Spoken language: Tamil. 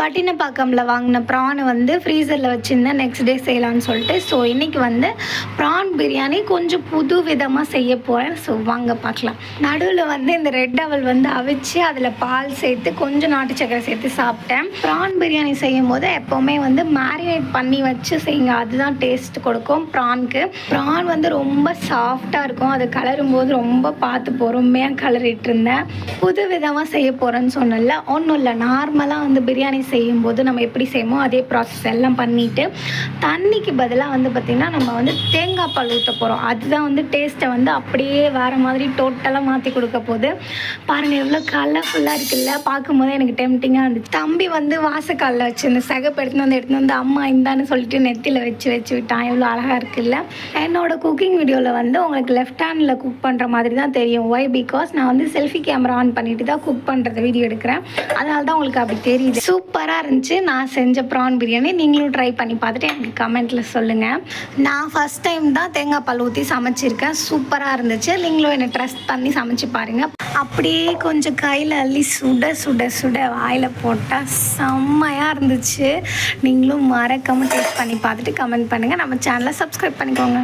பட்டினப்பாக்கம்ல வாங்கின ப்ரான் வந்து ஃப்ரீசரில் வச்சுருந்தேன். நெக்ஸ்ட் டே செய்யலாம்னு சொல்லிட்டு. ஸோ இன்றைக்கி வந்து ப்ரான் பிரியாணி கொஞ்சம் புது விதமாக செய்ய போகிறேன் ஸோ வாங்க பார்க்கலாம் நடுவில் வந்து இந்த ரெட் அவல் வந்து அவிச்சு அதில் பால் சேர்த்து கொஞ்சம் நாட்டு சக்கரை சேர்த்து சாப்பிட்டேன். ப்ரான் பிரியாணி செய்யும் போது எப்போவுமே வந்து மேரினேட் பண்ணி வச்சு செய்யுங்க. அதுதான் டேஸ்ட் கொடுக்கும் ப்ரான்க்கு. ப்ரான் வந்து ரொம்ப சாஃப்டாக இருக்கும். அது கலரும் போது ரொம்ப பார்த்து பொறுமையாக கலரிட்டு இருந்தேன். புது விதமாக செய்ய போகிறேன்னு சொன்னல ஒன்றும் இல்லை. நார்மலாக வந்து பிரியாணி செய்யும்போது நம்ம எப்படி செய்வோமோ அதே ப்ராசஸ் எல்லாம் பண்ணிவிட்டு தண்ணிக்கு பதிலாக வந்து பார்த்திங்கன்னா நம்ம வந்து தேங்காய் பால் ஊற்ற போகிறோம் அதுதான் வந்து டேஸ்ட்டை வந்து அப்படியே வேறு மாதிரி டோட்டலாக மாற்றி கொடுக்க போகுது. பாருங்கள் எவ்வளோ கலர்ஃபுல்லாக இருக்குல்ல? பார்க்கும்போது எனக்கு டெம்டிங்காக இருந்துச்சு. தம்பி வந்து வாசக்காலில் வச்சு இந்த சகப்பு எடுத்துன்னு வந்து எடுத்துன்னு வந்து அம்மா இந்தான்னு சொல்லிட்டு நெத்தியில் வச்சு வச்சு விட்டான். எவ்வளோ அழகாக இருக்குல்ல? என்னோட குக்கிங் வீடியோவில் வந்து உங்களுக்கு லெஃப்ட் ஹேண்டில் குக் பண்ணுற மாதிரி தான் தெரியும். ஒய் பிகாஸ் நான் வந்து செல்ஃபி கேமரா ஆன் பண்ணிட்டு தான் குக் பண்ணுறத வீடியோ எடுக்கிறேன். அதனால தான் உங்களுக்கு அப்படி தெரியுது. சூப்பர் சூப்பராக இருந்துச்சு. நான் செஞ்ச ப்ரான் பிரியாணி நீங்களும் ட்ரை பண்ணி பார்த்துட்டு எனக்கு கமெண்ட்டில் சொல்லுங்கள் நான் ஃபஸ்ட் டைம் தான் தேங்காய் பால் ஊற்றி சமைச்சிருக்கேன். சூப்பராக இருந்துச்சு. நீங்களும் என்னை ட்ரஸ்ட் பண்ணி சமைச்சு பாருங்கள் அப்படியே கொஞ்சம் கையில் அள்ளி சுட சுட சுட வாயில் போட்டால் செம்மையாக இருந்துச்சு. நீங்களும் மறக்காமல் டேஸ்ட் பண்ணி பார்த்துட்டு கமெண்ட் பண்ணுங்கள் நம்ம சேனலை சப்ஸ்கிரைப் பண்ணிக்கோங்க.